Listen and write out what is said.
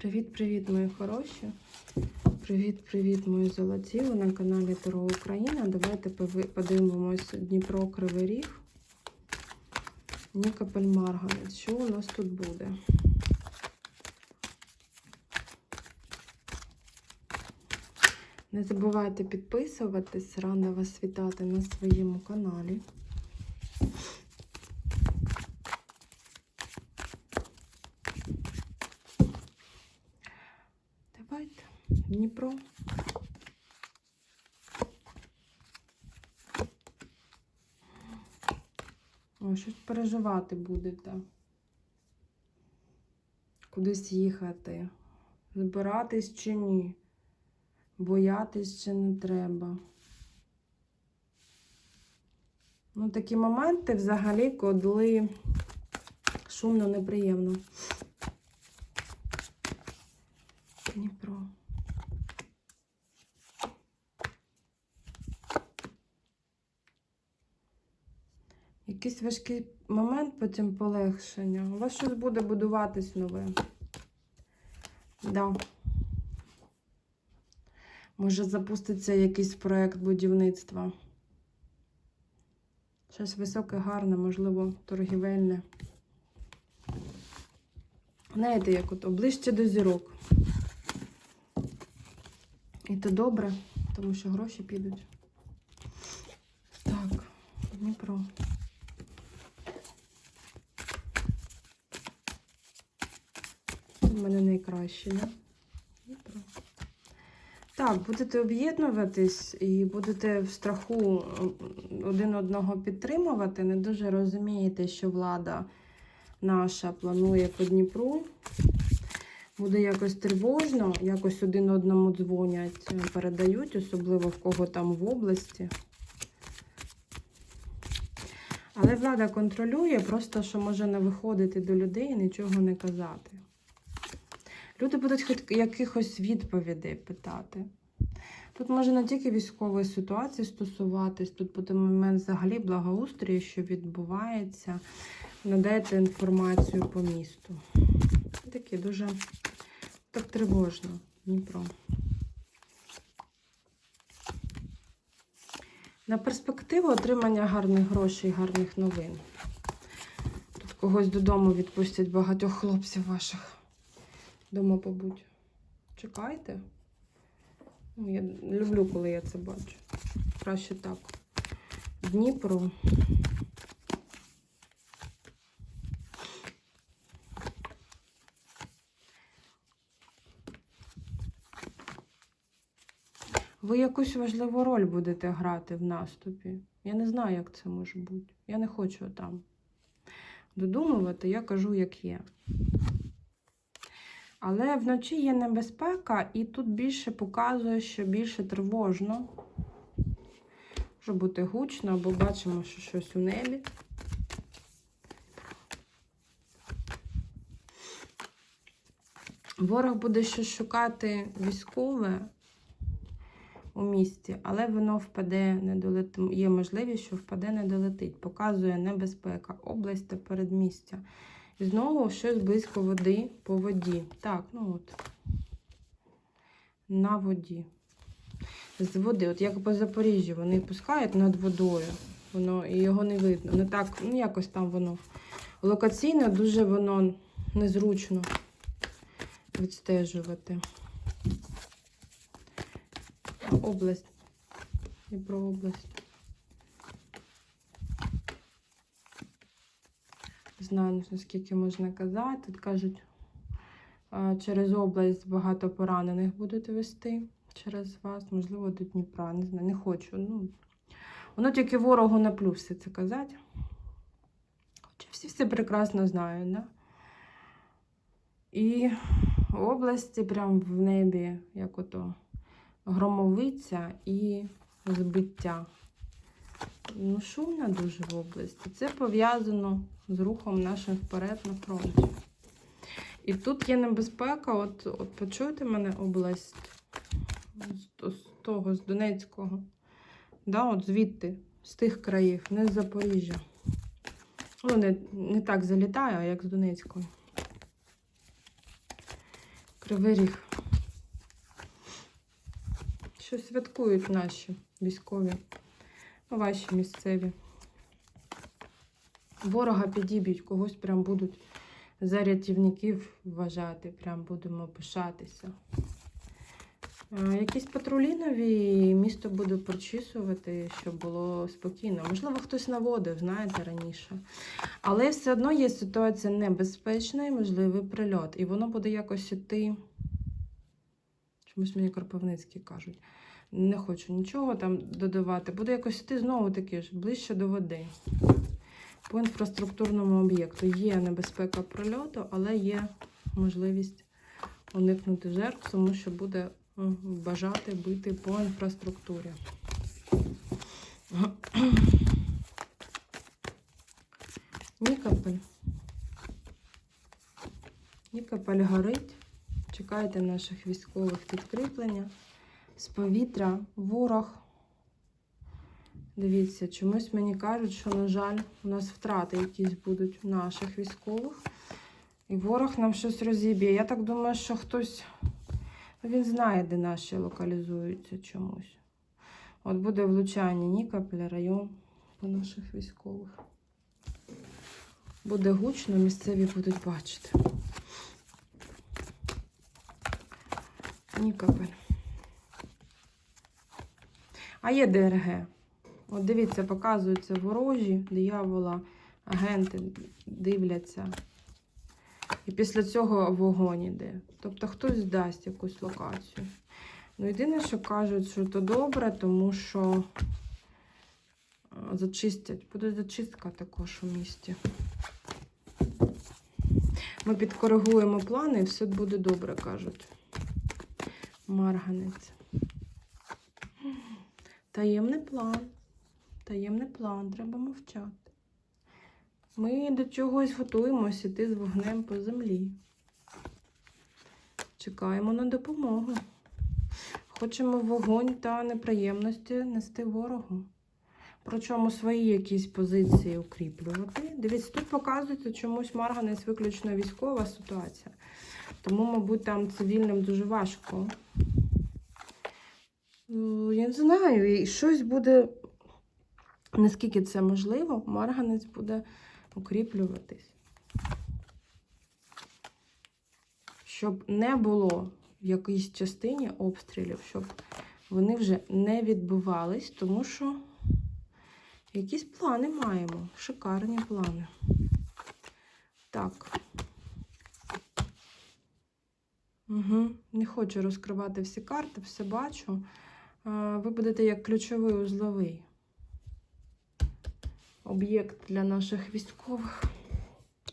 Привіт-привіт, мої хороші. Привіт-привіт, мої золоті. Ви на каналі Таро Україна. Давайте подивимось Дніпро Кривий Ріг. Нікополь Марганець. Що у нас тут буде? Не забувайте підписуватись, рада вас вітати на своєму каналі. Давайте. Дніпро. О, щось переживати будете. Кудись їхати. Збиратись чи ні. Боятись чи не треба. Ну, такі моменти взагалі, коли шумно, неприємно. Дніпро. Якийсь важкий момент, потім полегшення. У вас щось буде будуватись нове. Да. Може запуститься якийсь проєкт будівництва. Щось високе, гарне, можливо, торгівельне. Знаєте, як от ближче до зірок. І то добре, тому що гроші підуть. Так, Дніпро. В мене найкраще, да? Дніпро. Так, будете об'єднуватись і будете в страху один одного підтримувати. Не дуже розумієте, що влада наша планує по Дніпру. Буде якось тривожно, якось один одному дзвонять, е, передають, особливо в кого там в області. Але влада контролює, просто що може не виходити до людей і нічого не казати. Люди будуть хоч якихось відповідей питати. Тут може не тільки військової ситуації стосуватись, тут буде момент взагалі благоустрою, що відбувається. Надаєте інформацію по місту. Такі дуже так тривожно, Дніпро. На перспективу отримання гарних грошей, гарних новин. Тут когось додому відпустять багатьох хлопців ваших. Дома побудь. Чекайте. Ну, Я люблю, коли я це бачу. Краще так. Дніпро. Ви якусь важливу роль будете грати в наступі. Я не знаю, як це може бути. Я не хочу там додумувати, я кажу, як є. Але вночі є небезпека, і тут більше показує, що більше тривожно. Може бути гучно, або бачимо, що щось у небі. Ворог буде щось шукати військове у місті, але воно впаде, не долетить. Є можливість, що впаде, не долетить. Показує небезпека, область та передмістя. І знову щось близько води по воді. Так, ну от. На воді. З води, от як по Запоріжжю, вони пускають над водою. Воно і його не видно. Не так, ну якось там воно. Локаційно дуже воно незручно відстежувати. Область. Дніпро область. Не знаю, наскільки можна казати. Тут кажуть, через область багато поранених будуть вести через вас, можливо, до Дніпра. Не знаю, не хочу. Ну, воно тільки ворогу на плюси це казати. Хоча всі все прекрасно знають, да? І області, прям в небі, як ото громовиця і збиття. Ну, шумно дуже в області. Це пов'язано з рухом нашим вперед на фронті. І тут є небезпека, от, от почуєте мене область з, з того, з Донецького. Да, от звідти, з тих країв, не з Запоріжжя. Ну, не, не так залітаю, а як з Донецького. Кривий ріг. Що святкують наші військові, ваші місцеві. Ворога підіб'ють, когось прям будуть за рятівників вважати, прям будемо пишатися. Якісь патрулі нові, місто буде прочісувати, щоб було спокійно. Можливо, хтось наводив, знаєте, раніше. Але все одно є ситуація небезпечна і можливий прильот. І воно буде якось іти. Чомусь мені Кропивницькі кажуть. Не хочу нічого там додавати. Буде якось іти знову таки ж ближче до води. По інфраструктурному об'єкту є небезпека прильоту, але є можливість уникнути жертв, тому що буде бажати бити по інфраструктурі. Нікопель. Нікопель горить. Чекайте наших військових підкріплення. З повітря ворог. Дивіться, чомусь мені кажуть, що, на жаль, у нас втрати якісь будуть наших військових. І ворог нам щось розіб'є. Я так думаю, що хтось. ну, Він знає, де наші локалізуються чомусь. От буде влучання Нікополя, район по наших військових. Буде гучно, місцеві будуть бачити. Нікополь. А є ДРГ. От дивіться, показуються ворожі, диявола, агенти дивляться. І після цього вогонь іде. Тобто хтось дасть якусь локацію. Ну, єдине, що кажуть, що то добре, тому що е, зачистять. Буде зачистка також у місті. Ми підкоригуємо плани і все буде добре, кажуть. Марганець. Таємний план. Таємний план, треба мовчати. Ми до чогось готуємося йти з вогнем по землі. Чекаємо на допомогу. Хочемо вогонь та неприємності нести ворогу. Причому свої якісь позиції укріплювати. Дивіться, тут показується чомусь марганець виключно військова ситуація. Тому, мабуть, там цивільним дуже важко. Я не знаю, і щось буде, наскільки це можливо, марганець буде укріплюватись. Щоб не було в якійсь частині обстрілів, щоб вони вже не відбувались, тому що якісь плани маємо, шикарні плани. Так. Угу. Не хочу розкривати всі карти, все бачу. Ви будете як ключовий узловий об'єкт для наших військових.